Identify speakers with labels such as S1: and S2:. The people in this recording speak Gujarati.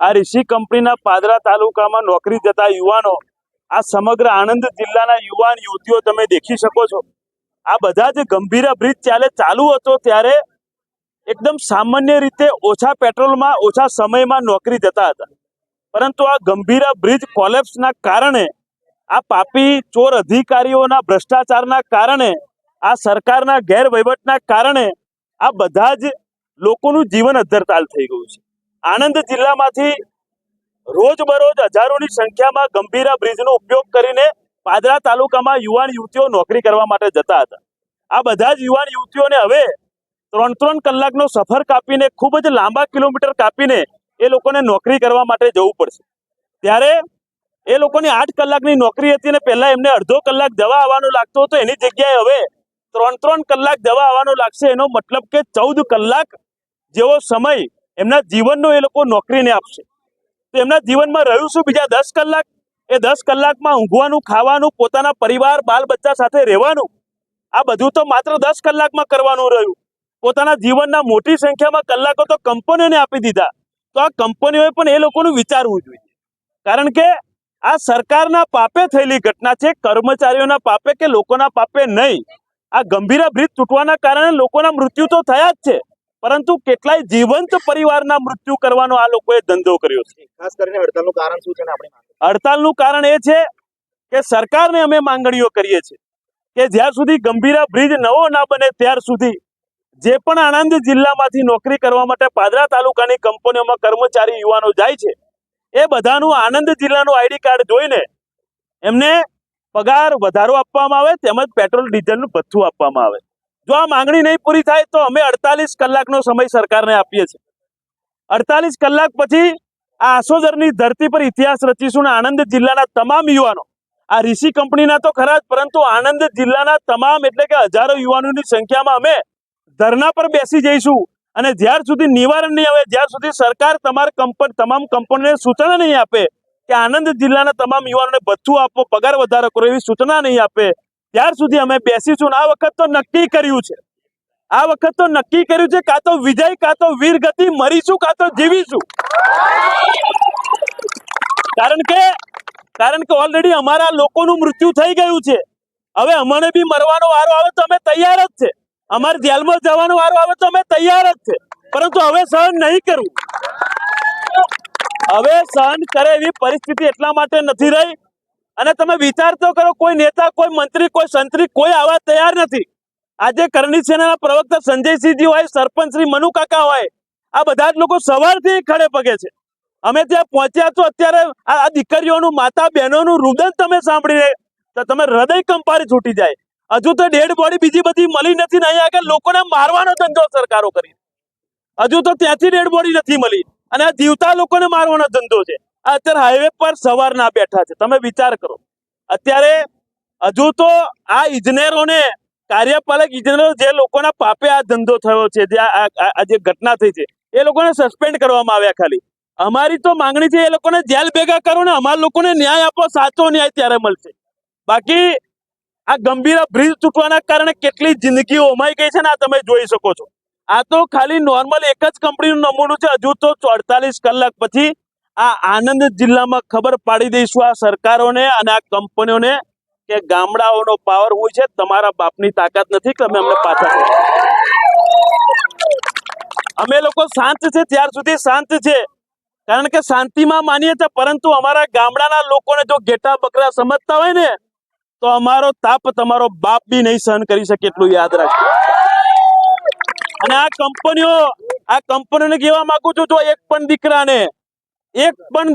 S1: આ ઋષિ કંપનીના પાદરા તાલુકામાં નોકરી જતા યુવાનો, આ સમગ્ર આણંદ જિલ્લાના યુવાન, યુવતીઓ તમે દેખી શકો છો. આ બધા જ ગંભીરા બ્રિજ ચાલે ચાલુ હતો ત્યારે એકદમ સામાન્ય રીતે ઓછા પેટ્રોલમાં, ઓછા સમયમાં નોકરી જતા હતા. પરંતુ આ ગંભીરા બ્રિજ કોલેપ્સના કારણે આ પાપી ચોર અધિકારીઓના ભ્રષ્ટાચારના કારણે, આ સરકારના ગેરવહીવટના કારણે આ બધા જ લોકોનું જીવન અધ્ધરતાલ થઈ ગયું છે. આણંદ જિલ્લામાંથી રોજબરોજ હજારોની સંખ્યામાં ગંભીરા બ્રિજનો ઉપયોગ કરીને પાદરા તાલુકામાં યુવાન યુવતીઓ નોકરી કરવા માટે જતા હતા. આ બધા જ યુવાન યુવતીઓને હવે ત્રણ ત્રણ કલાકનો સફર કાપીને, ખૂબ જ લાંબા કિલોમીટર કાપીને એ લોકોને નોકરી કરવા માટે જવું પડશે. ત્યારે એ લોકોની આઠ કલાકની નોકરી હતી અને પહેલા એમને અડધો કલાક દવા આવવાનું લાગતો હતો, એની જગ્યાએ હવે ત્રણ ત્રણ કલાક દવા આવવાનું લાગશે. એનો મતલબ કે ચૌદ કલાક જેવો સમય એમના જીવનનો એ લોકો નોકરીને આપશે. તો એમના જીવનમાં રહ્યું શું? બીજા દસ કલાક? એ દસ કલાકમાં ઊંઘવાનું, ખાવાનું, પોતાના પરિવાર બાલ બચ્ચા સાથે રહેવાનું, આ બધું તો માત્ર દસ કલાકમાં કરવાનું રહ્યું. પોતાના જીવનના મોટી સંખ્યામાં કલાકો તો કંપનીઓને આપી દીધા. તો આ કંપનીઓએ પણ એ લોકોનું વિચારવું જોઈએ. કારણ કે આ સરકારના પાપે થયેલી ઘટના છે કર્મચારીઓના પાપે કે લોકોના પાપે નહીં આ ગંભીરા બ્રિજ તૂટવાના કારણે લોકોના મૃત્યુ તો થયા જ છે પરંતુ કેટલાય જીવંત પરિવારના મૃત્યુ કરવાનો આ લોકોએ ધંધો કર્યો છે
S2: ખાસ કરીને હડતાલનું કારણ શું છે?
S1: હડતાલનું કારણ એ છે કે સરકારને અમે માંગણીઓ કરીએ છીએ કે જ્યાં સુધી ગંભીરા બ્રિજ નવો ના બને ત્યાર સુધી જે પણ આણંદ જિલ્લામાંથી નોકરી કરવા માટે પાદરા તાલુકાની કંપનીઓમાં કર્મચારી યુવાનો જાય છે એ બધાનું આણંદ જિલ્લાનું આઈડી કાર્ડ જોઈને એમને પગાર વધારો આપવામાં આવે, તેમજ પેટ્રોલ, ડીઝલનું ભથ્થું આપવામાં આવે. જો આ માંગણી નહીં પૂરી થાય, તો અમે અડતાલીસ કલાકનો સમય સરકારને આપીએ છીએ. અડતાલીસ કલાક પછી આ આસોદરની ધરતી પર ઇતિહાસ રચીશું અને આણંદ જિલ્લાના તમામ યુવાનો. આ ઋષિ કંપનીના તો ખરા જ, પરંતુ આણંદ જિલ્લાના તમામ એટલે કે હજારો યુવાનોની સંખ્યામાં અમે ધરના પર બેસી જઈશું. અને જ્યાર સુધી નિવારણ નહીં આવે, જ્યાર સુધી સરકાર તમારા કંપની તમામ કંપનીને સૂચના નહીં આપે કે આણંદ જિલ્લાના તમામ યુવાનોને ભથ્થું આપો પગાર વધારો કરો એવી સૂચના નહીં આપે, ત્યાર સુધી અમે બેસીશું આ વખત તો નક્કી કર્યું છે. આ વખત તો નક્કી કર્યું છે કાં તો વિજય, કાં તો વીર ગતિ, મરીશું કાં તો જીવીશું. કારણ કે કારણ કે ઓલરેડી અમારા લોકોનું મૃત્યુ થઈ ગયું છે. હવે અમને બી મરવાનો વારો આવે તો અમે તૈયાર જ છે. અમારે જેલમાં જવાનો વારો આવે તો અમે તૈયાર જ છે. પરંતુ હવે સહન નહીં કરવું. હવે સહન કરે એવી પરિસ્થિતિ એટલા માટે નથી રહી. અને તમે વિચાર તો કરો, કોઈ નેતા, કોઈ મંત્રી, કોઈ સંત્રી, કોઈ આવા તૈયાર નથી. આજે કરણી સેનાના પ્રવક્તા સંજયસિંહજી હોય, સરપંચ શ્રી મનુ કાકા હોય, આ બધા જ લોકો સવારથી ખડે પગે છે. અમે ત્યાં પહોંચ્યા તો અત્યારે આ દીકરીઓનું માતા બહેનોનું રુદન તમે સાંભળીને તો તમે હૃદય કંપારી છૂટી જાય. હજુ તો ડેડ બોડી બીજી બધી મળી નથી ને અહીંયા આગળ લોકોને મારવાનો ધંધો સરકારો કરી હજુ તો ત્યાંથી ડેડ બોડી નથી મળી. અને આ જીવતા લોકોને મારવાનો ધંધો છે. અત્યારે હાઈવે પર સવારના બેઠા છે. તમે વિચાર કરો. અત્યારે હજુ તો આ ઇજનેરોને, કાર્યપાલક ઇજનેરો જે લોકોના પાપે આ ધંધો થયો છે, જે આ જે ઘટના થઈ છે, એ લોકોને સસ્પેન્ડ કરવામાં આવ્યા ખાલી. અમારી તો માંગણી છે એ લોકોને જેલ ભેગા કરો ને અમારા લોકોને ન્યાય આપો, સાચો ન્યાય ત્યારે મળશે. બાકી આ ગંભીર બ્રિજ તૂટવાના કારણે કેટલી જિંદગી ઓમાઈ ગઈ છે ને આ તમે જોઈ શકો છો. આ તો ખાલી નોર્મલ એક જ કંપનીનું નમૂનું છે, હજુ તો ચોડતાલીસ કલાક પછી આ આનંદ જિલ્લામાં ખબર પાડી દઈશું આ સરકારોને અને આ કંપનીઓને કે ગામડાઓનો પાવર હોય છે, તમારા બાપની તાકાત નથી કે અમે અમને પાછા અમે લોકો શાંત છે, ત્યાર સુધી શાંત છે. કારણ કે શાંતિમાં માનીએ છીએ, પરંતુ અમારા ગામડાના લોકોને જો ઘેટા બકરા સમજતા હોય ને તો અમારો તાપ તમારો બાપ બી નહીં સહન કરી શકે એટલું યાદ રાખજો. અને આ કંપનીઓ, આ કંપનીઓને કહેવા માંગુ છું, જો એક પણ દીકરાને, એક પણ